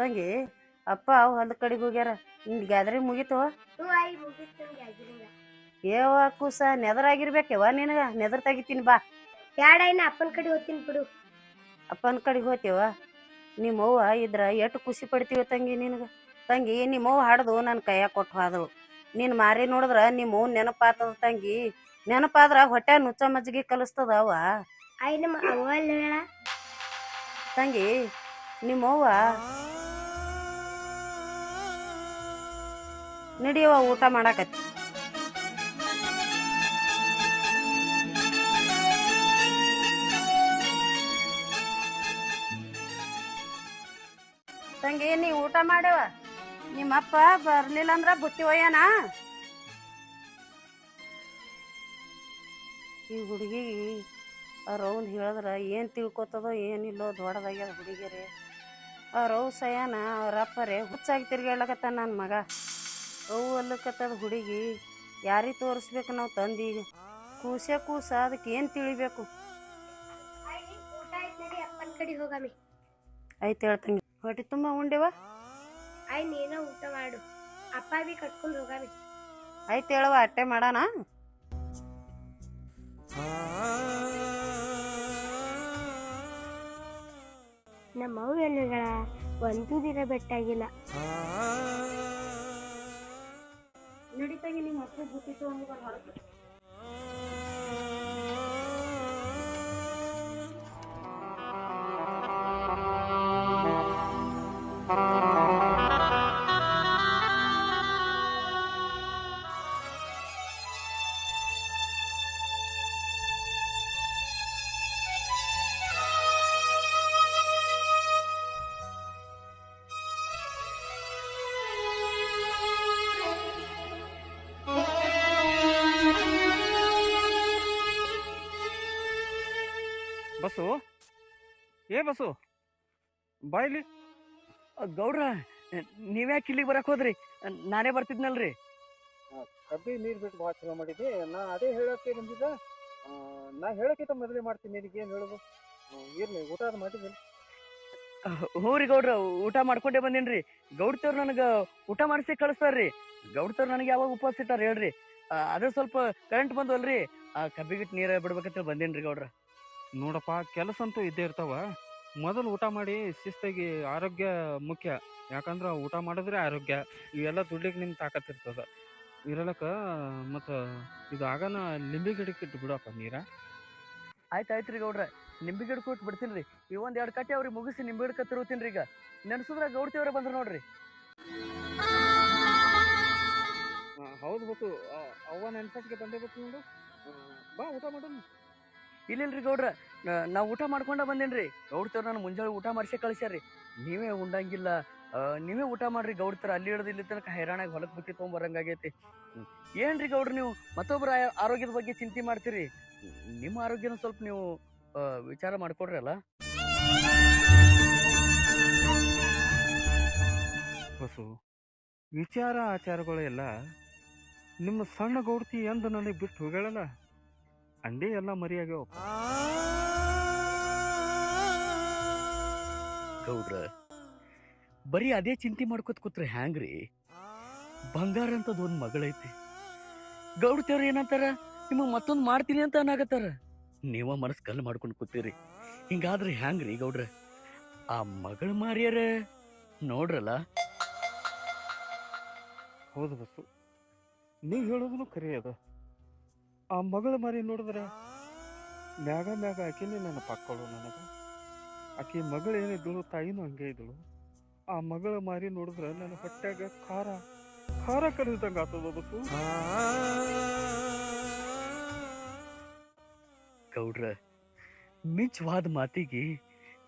ತಂಗಿ ಅಪ್ಪ ಅವ್ ಹೊಲದ ಕಡೆಗೆ ಹೋಗ್ಯಾರ ನಿನ್ ಗ್ಯಾದರಿಂಗ್ ಮುಗೀತು? ಏವ ಕೂಸ ನೆದರಾಗಿರ್ಬೇಕವ ನಿನಗ? ನೆದರ್ ತೆಗಿತೀನಿ ಬಾ. ಬ್ಯಾಡ ಇನ್ನ ಅಪ್ಪನ ಕಡೆ ಹೋಗ್ತೀನಿ ಬಿಡು. ಅಪ್ಪನ ಕಡೆಗೆ ಹೋಗ್ತೇವ ನಿಮ್ಮ ಅವ್ವ ಇದ್ರ ಎಷ್ಟು ಖುಷಿ ಪಡ್ತೀವ ತಂಗಿ ನಿನಗೆ? ತಂಗಿ ನಿಮ್ಮವ್ವ ಹಾಡ್ದು ನನ್ನ ಕೈಯಾಗ ಕೊಟ್ಟು ಹೋದಳು ನೀನು ಮಾರಿ ನೋಡಿದ್ರ ನಿಮ್ಮವ್ವ ನೆನಪಾತದ ತಂಗಿ. ನೆನಪಾದ್ರ ಹೊಟ್ಟೆ ನುಚ್ಚ ಮಜ್ಜಿಗೆ ಕಲಿಸ್ತದ ಅವ ತಂಗಿ ನಿಮ್ಮವ್ವ ನಡಿಯವ ಊಟ ಮಾಡಾಕತ್ತಿ. ತಂಗಿ, ನೀ ಊಟ ಮಾಡ್ಯವ? ನಿಮ್ಮಪ್ಪ ಬರ್ಲಿಲ್ಲ ಅಂದ್ರ ಬುತ್ತಿ ಒಯ್ಯನ? ಈ ಹುಡುಗಿಗೆ ಅವ್ರವ್ನ ಹೇಳಿದ್ರ ಏನು ತಿಳ್ಕೊತದೋ ಏನಿಲ್ಲೋ ದೊಡ್ಡದಾಗ್ಯದ ಹುಡುಗಿರಿ. ಅವ್ರವ್ ಸಯಾನ ಅವ್ರ ಅಪ್ಪರೇ ಹುಚ್ಚಾಗಿ ತಿರ್ಗೇಳಕತ್ತ ನನ್ನ ಮಗ. ಅವು ಅಲ್ಲಕತ್ತದ ಹುಡುಗಿ ಯಾರಿಗೆ ತೋರಿಸ್ಬೇಕು ನಾವು ತಂದೀಗ ಕೂಸೆ ಕೂಸ ಅದಕ್ಕೆ ಏನು ತಿಳಿಬೇಕು? ಕಡೆ ಹೋಗಾಮಿ ಆಯ್ತು ಹೇಳ್ತಂಗಿ ಹೊಟ್ಟೆ ತುಂಬ ಉಂಡೆವ? ಆಯ್ ನೀನ ಊಟ ಮಾಡು. ಅಪ್ಪ ಬಿ ಕಟ್ಕೊಂಡು ಹೋಗಾಮಿ ಆಯ್ತು ಹೇಳವ ಅಟ್ಟೆ ಮಾಡಣ. ನಮ್ಮ ಅವ್ವ ಎಲ್ಲಿಗಳ ಒಂದು ದಿನ ಬೆಟ್ಟಾಗಿಲ್ಲ ನಡಿತಾಗಿ ನಿಮ್ಮ ಮಕ್ಕಳು ಬುತ್ತಿ ತೊಗೊಂಡು ಹೊರಗೆ ಬಸ್ಸು? ಏ ಬಸ್ಸು? ಬಾಯ್ಲಿ ಗೌಡ್ರ ನೀವ್ಯಾಕೆ ಇಲ್ಲಿಗೆ ಬರಕ್ ಹೋದ್ರಿ? ನಾನೇ ಬರ್ತಿದ್ನಲ್ರಿ. ಕಬ್ಬಿ ನೀರ್ ಬಿಟ್ಟು ಭಾಳ ಚಲೋ ಮಾಡಿದ್ದೆ. ನಾ ಅದೇ ಹೇಳಕ್ಕೆ ಬಂದಿದ್ದ. ನಾ ಹೇಳಕ್ಕಿಂತ ಮೊದಲೇ ಮಾಡ್ತೀನಿ. ನಿನಗೆ ಏನು ಹೇಳೋದು? ಇರ್ಲಿ ಊಟ ಅದು ಮಾಡಿದ್ದೀನಿ ಹ್ಞೂ ರೀ ಗೌಡ್ರ ಊಟ ಮಾಡ್ಕೊಂಡೇ ಬಂದೇನ್ರಿ. ಗೌಡ್ತವ್ರು ನನಗೆ ಊಟ ಮಾಡಿಸಿ ಕಳಿಸ್ತಾರ್ರಿ. ಗೌಡ್ತವ್ರು ನನಗೆ ಯಾವಾಗ ಉಪವಾಸ ಇಟ್ಟಾರ ಹೇಳ್ರಿ. ಅದ್ರ ಅದೇ ಸ್ವಲ್ಪ ಕರೆಂಟ್ ಬಂದವಲ್ರಿ. ಆ ಕಬ್ಬಿಗಿಟ್ಟು ನೀರು ಬಿಡ್ಬೇಕಂತ ಬಂದೇನ್ರಿ ಗೌಡ್ರ. ನೋಡಪ್ಪ ಕೆಲಸ ಅಂತೂ ಇದ್ದೇ ಇರ್ತಾವ. ಮೊದಲು ಊಟ ಮಾಡಿ ಶಿಸ್ತಾಗಿ ಆರೋಗ್ಯ ಮುಖ್ಯ. ಯಾಕಂದ್ರೆ ಊಟ ಮಾಡಿದ್ರೆ ಆರೋಗ್ಯ. ಇವೆಲ್ಲ ದುಡ್ಲಿಕ್ಕೆ ನಿಮ್ಗೆ ತಾಕತ್ತಿರ್ತದ ಇರಲಕ್ಕ ಮತ್ತು ಇದು ಆಗನ ಲಿಂಬೆ ಗಿಡಕ್ಕೆ ಇಟ್ಟು ಬಿಡಪ್ಪ ನೀರ. ಆಯ್ತು ಆಯ್ತು ರೀ ಗೌಡ್ರ. ನಿಂಬೆ ಗಿಡ ಕೊಟ್ಟು ಬಿಡ್ತೀನಿ ರೀ ಈ ಒಂದು ಎರಡು ಕಟ್ಟೆ ಅವ್ರಿಗೆ ಮುಗಿಸಿ ನಿಂಬೆ ಗಿಡಕ್ಕೆ ತಿರುಗ್ತೀನಿ ರೀ ಈಗ. ನೆನ್ಸಿದ್ರ ಗೌಡ್ತಿಯವ್ರೆ ಬಂದ್ರು ನೋಡ್ರಿ. ಹೌದು ಗೊತ್ತು. ಅವ್ವ ನೆನ್ಸಕ್ಕೆ ಬಂದೇ ಬೇಕು ನೋಡು. ಬಾ ಊಟ ಮಾಡೋಣ. ಇಲ್ಲಿಲ್ರಿ ಗೌಡ್ರ. ನಾವು ಊಟ ಮಾಡ್ಕೊಂಡ ಬಂದೇನ್ರಿ. ಗೌಡ್ತವ್ರು ನಾನು ಮುಂಜಾನೆ ಊಟ ಮಾಡಿಸಿ ರೀ ನೀವೇ ಉಂಡಂಗಿಲ್ಲ. ನೀವೇ ಊಟ ಮಾಡ್ರಿ ಗೌಡ್ತರ ಅಲ್ಲಿ ಹಿಡಿದು ಇಲ್ಲಿ ತನಕ ಹೈರಾಣಾಗಿ ಹೊಲಕ್ಕೆ ಬಿಟ್ಟು ತೊಗೊಂಬರಂಗಾಗೈತಿ. ಏನ್ರಿ ಗೌಡ್ರ ನೀವು? ಮತ್ತೊಬ್ಬರ ಆರೋಗ್ಯದ ಬಗ್ಗೆ ಚಿಂತೆ ಮಾಡ್ತೀರಿ? ನಿಮ್ಮ ಆರೋಗ್ಯನ ಸ್ವಲ್ಪ ನೀವು ವಿಚಾರ ಮಾಡ್ಕೊಡ್ರಿ ಅಲ್ಲ? ಬಸು ವಿಚಾರ ಆಚಾರಗಳು ಎಲ್ಲ ನಿಮ್ಮ ಸಣ್ಣ ಗೌಡ್ತಿ ಎಂದು ನನಗೆ ಬಿಟ್ಟು ಹೋಗ್ಯಾಳಲ್ಲ? ಅಂದೇ ಎಲ್ಲ ಮರಿಯಾಗ್ಯಾವ ಗೌಡ್ರ ಬರೀ ಅದೇ ಚಿಂತೆ ಮಾಡ್ಕೊತ ಕೂತ್ರೆ ಹ್ಯಾಂಗ್ರಿ? ಬಂಗಾರ ಅಂತದ್ ಒಂದ್ ಮಗಳೈತಿ. ಗೌಡ್ತೇವ್ರ ಏನಂತಾರ? ನಿಮಗ್ ಮತ್ತೊಂದ್ ಮಾಡ್ತೀನಿ ಅಂತ ಅನ್ನಾಗತ್ತಾರ ನೀವ ಮನಸ್ ಕಲ್ಲು ಮಾಡ್ಕೊಂಡು ಕೂತೀರಿ. ಹಿಂಗಾದ್ರೆ ಹ್ಯಾಂಗ್ರಿ ಗೌಡ್ರ? ಆ ಮಗಳ ಮಾರಿಯರ? ನೋಡ್ರಲ್ಲ? ಹೌದು ಬಸ್ಸು ನೀವು ಹೇಳೋದನ್ನು ಖರೆ ಅದ. ಆ ಮಗಳ ಮರಿ ನೋಡಿದ್ರೆ ಮ್ಯಾಗ ಮ್ಯಾಗ ಆಕಿನೇ ನನ್ನ ಪಕ್ಕಳು ನನಗೆ. ಆಕೆ ಮಗಳು ಏನಿದ್ದಳು ತಾಯಿನೂ ಹಂಗೆ ಇದ್ದಳು ಆ ಮಗಳ ಮಾರಿ ನೋಡಿದ್ರೆ ನನ್ನ ಹೊಟ್ಟೆಗೆ ಖಾರ ಖಾರ ಕರೆದಂಗೆ ಬಸ್ಸು ಗೌಡ್ರ ಮಿಂಚವಾದ ಮಾತಿಗೆ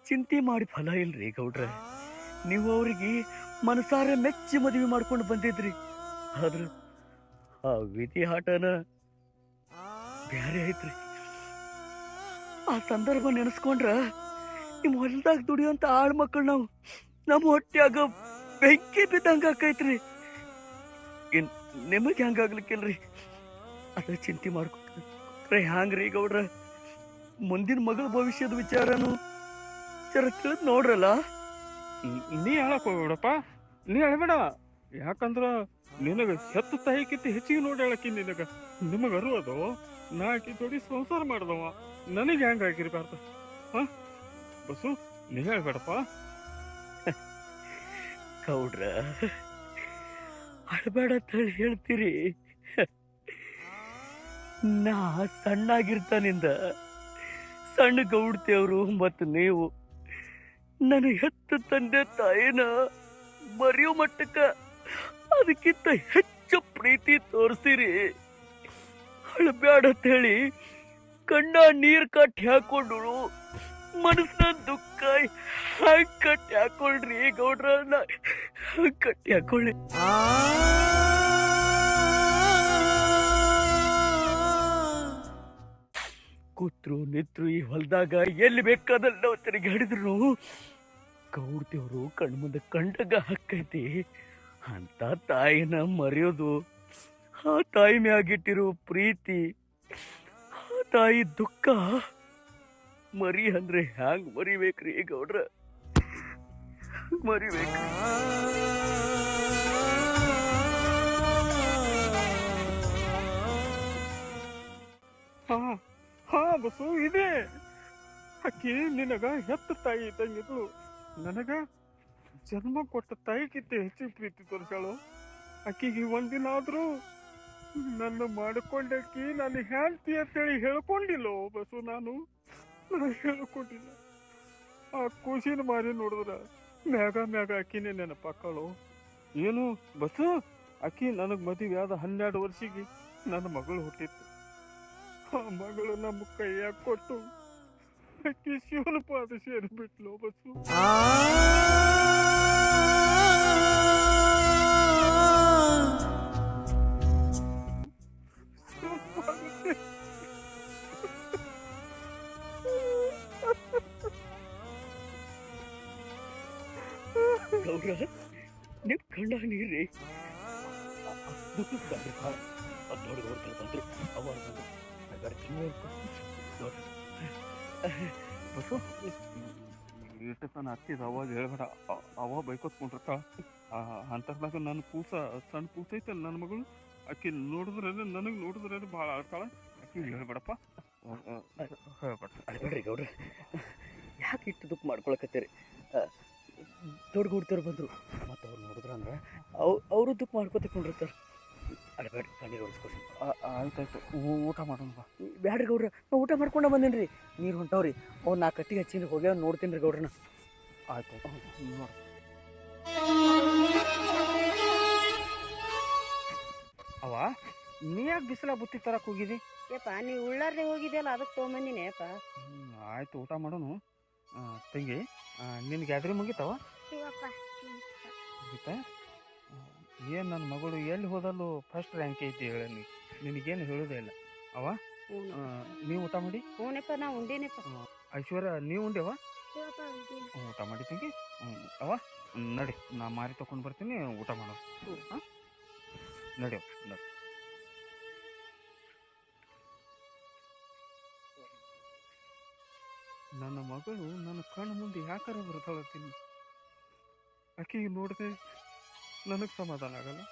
ಚಿಂತೆ ಮಾಡಿ ಫಲ ಇಲ್ರಿ ಗೌಡ್ರ. ನೀವು ಅವ್ರಿಗೆ ಮನಸಾರೆ ಮೆಚ್ಚಿ ಮದುವೆ ಮಾಡ್ಕೊಂಡು ಬಂದಿದ್ರಿ. ಆದ್ರೆ ಆ ವಿಧಿ ಆಟನ ಬ್ಯಾರೆ ಐತ್ರಿ. ಆ ಸಂದರ್ಭ ನೆನೆಸ್ಕೊಂಡ್ರ ನಿಮ್ ಹೊಲದಾಗ ದುಡಿಯುವಂತ ಆಳ್ ಮಕ್ಕಳು ನಾವು ನಮ್ಮ ಹೊಟ್ಟೆಯಾಗ ಬೆಂಕಿ ಬಿದ್ದಂಗ ಆಕೈತ್ರಿ. ಇನ್ ನಿಮಗೆ ಹಂಗಾಗ್ಲಿಕ್ಕಿಲ್ರಿ ಅದ ಚಿಂತೆ ಮಾಡ್ಕೊಟ್ರೆ ಹ್ಯಾಂಗ್ರಿ ಗೌಡ್ರ. ಮುಂದಿನ ಮಗಳ ಭವಿಷ್ಯದ ವಿಚಾರನು ಜರ ತಿಳಿದ್ ನೋಡ್ರಲ್ಲ? ನ್- ಹೇಳಕ್ ಹೋಗ್ಬೇಡಪ್ಪ. ನೀ ಹೇಳಬೇಡ. ಯಾಕಂದ್ರ ನಿನಗ ಹೆತ್ತು ತಾಯಿಕಿಂತ ಹೆಚ್ಚಿಗೆ ನೋಡಿ ಹೇಳಕ್ಕಿ ನಿನಗ. ನಿಮಗರು ಅರುವುದು ನಾ ಆಕಿ ಸಂಸಾರ ಮಾಡ್ದವ. ನನಗೆ ಹೆಂಗ ಆಗಿರ್ಬಾರ್ದು ಹ? ಬಸು, ನೀ ಹೇಳ್ಬೇಡಪ್ಪ. ಕೌಡ್ರ ಅಳ್ಬೇಡ ಅಂತ ಹೇಳಿ ಹೇಳ್ತೀರಿ. ನಾ ಸಣ್ಣಾಗಿರ್ತಾನಿಂದ ಸಣ್ಣ ಗೌಡ್ತಿಯವರು ಮತ್ತು ನೀವು. ನನ್ನ ಹೆತ್ತ ತಂದೆ ತಾಯಿನ ಮರೆಯೋ ಮಟ್ಟಕ್ಕ ಅದಕ್ಕಿಂತ ಹೆಚ್ಚು ಪ್ರೀತಿ ತೋರಿಸಿರಿ. ಅಳಬೇಡ ಅಂತ ಹೇಳಿ ಕಣ್ಣ ನೀರ್ ಕಟ್ಟಿ ಹಾಕೊಂಡ್ರು ಮನಸ್ಸಿನ ದುಃಖ ಕಟ್ಟಿ ಹಾಕೊಳ್ರಿ ಗೌಡ್ರ ಕಟ್ಟಿ ಹಾಕೊಳ್ಳಿ ಕೂತ್ರು ನಿತ್ರು ಈ ಹೊಲದಾಗ ಎಲ್ಲಿ ಬೇಕಾದಲ್ಲಿ ನಾವು ತಿರುಗಾಡಿದ್ರು ಗೌಡ್ತಿಯವರು ಕಣ್ಮುಂದೆ ಕಂಡಾಗ ಹಾಕೈತಿ ಅಂತ ತಾಯಿನ ಮರೆಯೋದು. ಆ ತಾಯಿ ಮ್ಯಾಗಿಟ್ಟಿರೋ ಪ್ರೀತಿ, ಆ ತಾಯಿ ದುಃಖ ಮರಿ ಅಂದ್ರೆ ಹ್ಯಾಂಗ್ ಮರಿಬೇಕ್ರಿ ಗೌಡ್ರ? ಮರಿಬೇಕ್ರಿ. ಹಾ ಹಾ ಬಸು, ಇದೆ. ಅಕ್ಕಿ ನಿನಗ ಹೆತ್ತ ತಾಯಿ ಇದ್ದಂಗಿದ್ಲು ನನಗ ಜನ್ಮ ಕೊಟ್ಟ ತಾಯಿಗಿಂತ ಹೆಚ್ಚಿಗೆ ಪ್ರೀತಿ ತೋರಿಸಾಳು ಅಕ್ಕಿಗೆ ಒಂದಿನ ಆದ್ರೂ ನನ್ನ ಮಾಡಿಕೊಂಡಕ್ಕಿ ನಾನು ಹೆಂಡತಿ ಅಂತೇಳಿ ಹೇಳ್ಕೊಂಡಿಲ್ಲ ಬಸು ನಾನು. ಹೇಳ್ಕೊಂಡಿಲ್ಲ. ಆ ಖುಷಿನ ಮಾರಿ ನೋಡಿದ್ರ ಮ್ಯಾಗ ಮ್ಯಾಗ ಅಕ್ಕಿನೇ ನೆನಪಾಕಳು ಏನು ಬಸು, ಅಕ್ಕಿ ನನಗೆ ಮದುವೆ ಆದ ಹನ್ನೆರಡು ವರ್ಷಿಗೆ ನನ್ನ ಮಗಳು ಹುಟ್ಟಿತ್ತು. ಆ ಮಗಳು ನಮ್ಮ ಕೈಯಾಗ ಕೊಟ್ಟು ಅಕ್ಕಿ ಶಿವನ ಪಾದ ಸೇರಿಬಿಟ್ಲು ಬಸ್ಸು ಗೌಡ್ರ ನಿಮ್ ನೀರಿ. ನೀರ್ರಿ ಹಾಗಾದ್ರೆ ತಿನ್ನು ನೋಡ್ಕೊ. ಬಸ್ಸು ಇಷ್ಟ ತನ ಹತ್ತಿದ ಅವಾಗ ಹೇಳ್ಬೇಡ ಅವ ಬೈಕೋತ್ ಕುಂಡಿರ್ತಾಳ ಅಂತರ್ದಾಗ ನನ್ನ ಕೂಸ ಸಣ್ಣ ಕೂಸ ಐತಲ್ಲ ನನ್ನ ಮಗಳು? ಅಕ್ಕಿ ನೋಡಿದ್ರೆ ನನಗೆ ನೋಡಿದ್ರೆ ಭಾಳ ಆಡ್ತಾಳ. ಅಕ್ಕಿ ಹೇಳ್ಬೇಡಪ್ಪ. ಹೇಳ್ಬೇಡ. ಅಳ್ಬೇಡ್ರಿ ಗೌಡ್ರ. ಯಾಕೆ ಇಟ್ಟು ದುಃಖ ಮಾಡ್ಕೊಳಕತ್ತೀರಿ? ದೊಡ್ಡ ಗೌಡ್ತವ್ರು ಬಂದರು. ಮತ್ತು ಅವ್ರು ನೋಡಿದ್ರು ಅಂದ್ರೆ ಅವ್ ಅವರು ದುಃಖ ಮಾಡ್ಕೊತ ಕೊಂಡಿರ್ತಾರೆ ಬೇಡ ಕಣ್ಣೀರು ಒರೆಸ್ಕೊಡ್ರಿ ಆ- ಆಯ್ತಾಯ್ತು. ಹ್ಞೂ ಊಟ ಮಾಡೋಣ ಬಾ. ಬ್ಯಾಡ್ರಿ ಗೌಡ್ರ ನಾ ಊಟ ಮಾಡ್ಕೊಂಡ ರೀ ನೀರು ಹೊಂಟವ್ರಿ. ಅವ್ರು ನಾ ಕಟ್ಟಿಗೆ ಹಚ್ಚಿನ ಹೋಗ್ಯಾವ ನೋಡ್ತೀನಿ ರೀ ಗೌಡ್ರನ್ನ ಆಯ್ತು ನೋಡಿ. ಅವ ನೀ ಯಾಕೆ ಬಿಸಿಲ ಬುತ್ತಿ ತರಕ್ಕೆ ಹೋಗಿದಿ? ಯಪ್ಪ ನೀ ಉಳ್ಳಾರ್ದೆ ಹೋಗಿದ್ಯಲ್ಲ ಅದಕ್ಕೆ ತೊಗೊಂಬಂದಿನಿ ಯಪ್ಪ ಆಯ್ತು ಊಟ ಮಾಡೋನು. ತಂಗಿ ನಿನ್ ಗ್ಯಾದ್ರಿ ಮುಗಿತಾವ? ಮುಗಿತಾ. ಏನು ನನ್ನ ಮಗಳು ಎಲ್ಲಿ ಹೋದಲ್ಲೂ ಫಸ್ಟ್ ರ್ಯಾಂಕ್ ಐತಿ ಹೇಳ ನೀ. ನಿನಗೇನು ಹೇಳೋದೇ ಇಲ್ಲ. ಅವ? ನೀವು ಊಟ ಮಾಡಿ? ಹ್ಞೂನಪ್ಪ ನಾ ಉಂಡೇನಪ್ಪ. ಐಶ್ವರ್ಯ ನೀವು ಉಂಡೆವ? ಊಟ ಮಾಡಿ ತಂಗಿ. ಹ್ಞೂ ಅವ? ನಡಿ ನಾ ಮಾರಿ ತಗೊಂಡು ಬರ್ತೀನಿ ಊಟ ಮಾಡೋ. ಹಾಂ ನಡಿ. ಯಾಕಾರ ಬರ್ತಾಳತ್ತೀನಿ ಆಕೆಗೆ ನೋಡಿದೆ ನನಗೆ ಸಮಾಧಾನ ಆಗಲ್ಲ.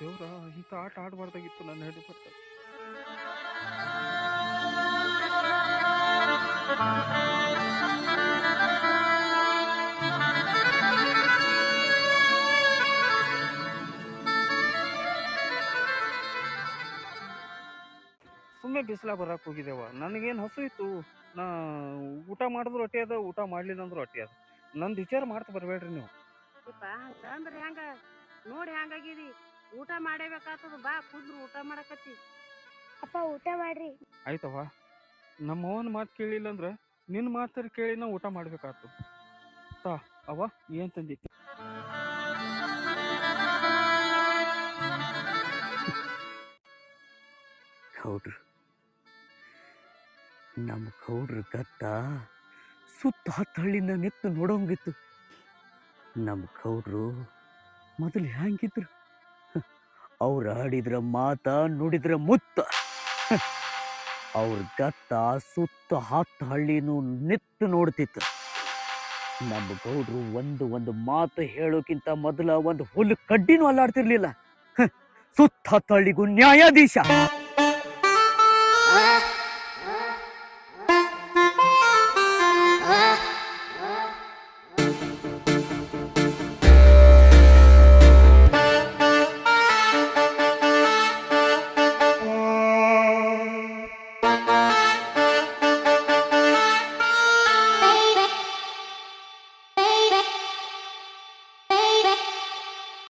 ದೇವ್ರ ಇಂಥ ಆಟ ಆಡಬಾರ್ದಾಗಿತ್ತು ನನ್ನ ಹೇಳಿ ಬರ್ತಾರೆ ಸುಮ್ಮನೆ ಬಿಸಿಲಾಗ ಬರಕ್ಕೆ ಹೋಗಿದ್ದೇವ ನನಗೇನು ಹಸು ಇತ್ತು ನಾ ಊಟ ಮಾಡಿದ್ರು ಹೊಟ್ಟೆ ಅದ ಊಟ ಮಾಡಲಿಲ್ಲ ಅಂದ್ರೂ ಹೊಟ್ಟೆ ಅದ. ನಂದು ವಿಚಾರ ಮಾಡ್ತಾ ಬರಬೇಡ್ರಿ ನೀವು. ಯಪ್ಪ ಅಂತಂದ್ರೆ ಹೆಂಗ? ನೋಡಿ ಹೆಂಗಾಗಿದಿ. ಊಟ ಮಾಡೇಬೇಕಾಗ್ತದ ಬಾ ಕುಂದ್ರು ಊಟ ಮಾಡಕತ್ತಿ. ಅಪ್ಪ ಊಟ ಮಾಡ್ರಿ. ಆಯ್ತವ್ವ. ನಮ್ಮ ಅವನ ಮಾತು ಕೇಳಿಲ್ಲ ಅಂದ್ರೆ ನಿನ್ನ ಮಾತರ ಕೇಳಿ ನಾ ಊಟ ಮಾಡ್ಬೇಕಾಗ್ತದ ತಾ ಅವ ಏನು ತಂದಿತ್ತು ಗೌಡ್ರು ನಮ್ಮ ಗೌಡ್ರ ಗತ್ತ ಸುತ್ತ ಹತ್ತು ಹಳ್ಳಿನ ನೆತ್ತು ನೋಡೋಂಗಿತ್ತು. ನಮ್ಮ ಗೌಡ್ರು ಮೊದಲು ಹ್ಯಾಂಗಿದ್ರು? ಅವ್ರು ಆಡಿದ್ರ ಮಾತ ನುಡಿದ್ರ ಮುತ್ತ. ಅವ್ರ ಗತ್ತ ಸುತ್ತ ಹತ್ತು ಹಳ್ಳಿನೂ ನೆತ್ತು ನೋಡ್ತಿತ್ತು. ನಮ್ಮ ಗೌಡ್ರು ಒಂದು ಒಂದು ಮಾತು ಹೇಳೋಕ್ಕಿಂತ ಮೊದಲ ಒಂದು ಹುಲ್ಲು ಕಡ್ಡಿನೂ ಅಲ್ಲಾಡ್ತಿರ್ಲಿಲ್ಲ. ಸುತ್ತ ಹತ್ತು ಹಳ್ಳಿಗೂ ನ್ಯಾಯಾಧೀಶ.